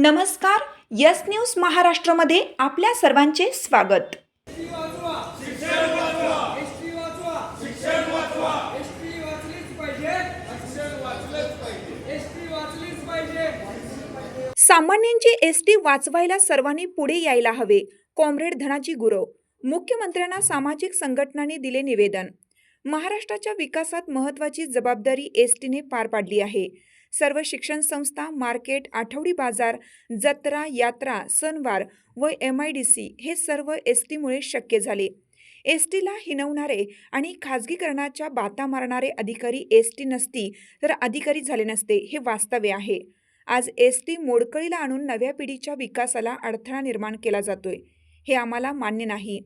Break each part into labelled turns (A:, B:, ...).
A: नमस्कार yes news महाराष्ट्रामध्ये आपल्या सर्वांचे स्वागत. सामान्यांची एस टी वाचवायला सर्वांनी पुढे यायला हवे कॉम्रेड धनाजी गुरव. मुख्यमंत्र्यांना सामाजिक संघटनांनी दिले निवेदन. महाराष्ट्राच्या विकासात महत्त्वाची जबाबदारी एस टीने पार पाडली आहे. सर्व शिक्षण संस्था मार्केट आठवडी बाजार जत्रा यात्रा सणवार व एम आय डी सी हे सर्व एस टीमुळे शक्य झाले. एस टीला हिनवणारे आणि खाजगीकरणाच्या बाता मारणारे अधिकारी एस टी नसती तर अधिकारी झाले नसते हे वास्तव्य आहे. आज एस टी मोडकळीला आणून नव्या पिढीच्या विकासाला अडथळा निर्माण केला जातोय हे आम्हाला मान्य नाही.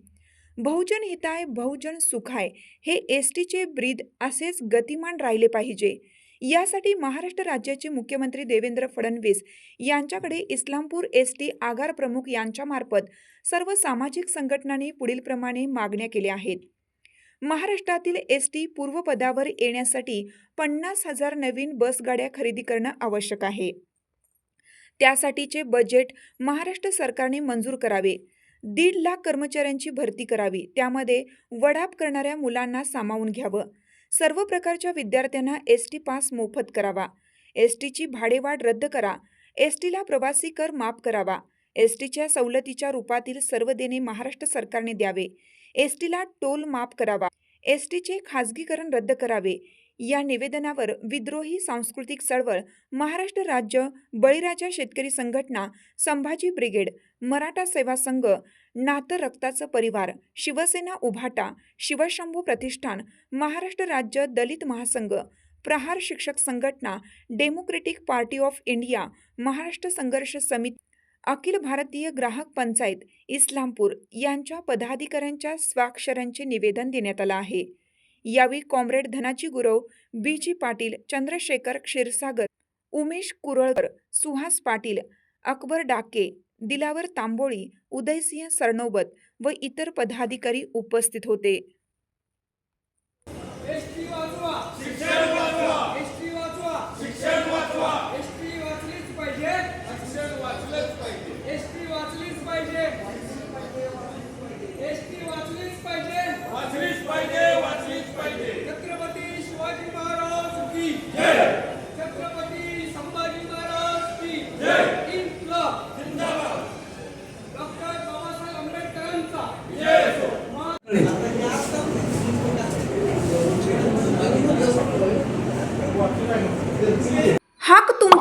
A: बहुजन हिताय बहुजन सुखाय हे एस टीचे ब्रीद असेच गतिमान राहिले पाहिजे. यासाठी महाराष्ट्र राज्याचे मुख्यमंत्री देवेंद्र फडणवीस यांच्याकडे इस्लामपूर एस टी आगार प्रमुख यांच्यामार्फत सर्व सामाजिक संघटनांनी पुढीलप्रमाणे मागण्या केल्या आहेत. महाराष्ट्रातील एस टी पूर्वपदावर येण्यासाठी पन्नास हजार नवीन बसगाड्या खरेदी करणं आवश्यक आहे. त्यासाठीचे बजेट महाराष्ट्र सरकारने मंजूर करावे. दीड लाख कर्मचाऱ्यांची भरती करावी. त्यामध्ये वडाप करणाऱ्या मुलांना सामावून घ्यावं. सर्व प्रकारच्या विद्यार्थ्यांना एस टी पास मोफत करावा. एस टीची भाडेवाढ रद्द करा. एस टीला प्रवासी कर माफ करावा. एस टीच्या सवलतीच्या रूपातील सर्व देणे महाराष्ट्र सरकारने द्यावे. एस टीला टोल माफ करावा. एस टीचे खाजगीकरण रद्द करावे. या निवेदनावर विद्रोही सांस्कृतिक चळवळ महाराष्ट्र राज्य बळीराजा शेतकरी संघटना संभाजी ब्रिगेड मराठा सेवा संघ नातं रक्ताचं परिवार शिवसेना उभाटा शिवशंभू प्रतिष्ठान महाराष्ट्र राज्य दलित महासंघ प्रहार शिक्षक संघटना democratic party of India Maharashtra संघर्ष समिती अखिल भारतीय ग्राहक पंचायत इस्लामपूर यांच्या पदाधिकाऱ्यांच्या स्वाक्षऱ्यांचे निवेदन देण्यात आलं आहे. यावेळी comrade Dhanaji Gurav B G Patil Chandrashekhar Kshirsagar Umesh Kuralkar Suhas Patil Akbar Dake Dilawar Tamboli Udaysinh Sarnobat व इतर पदाधिकारी उपस्थित होते.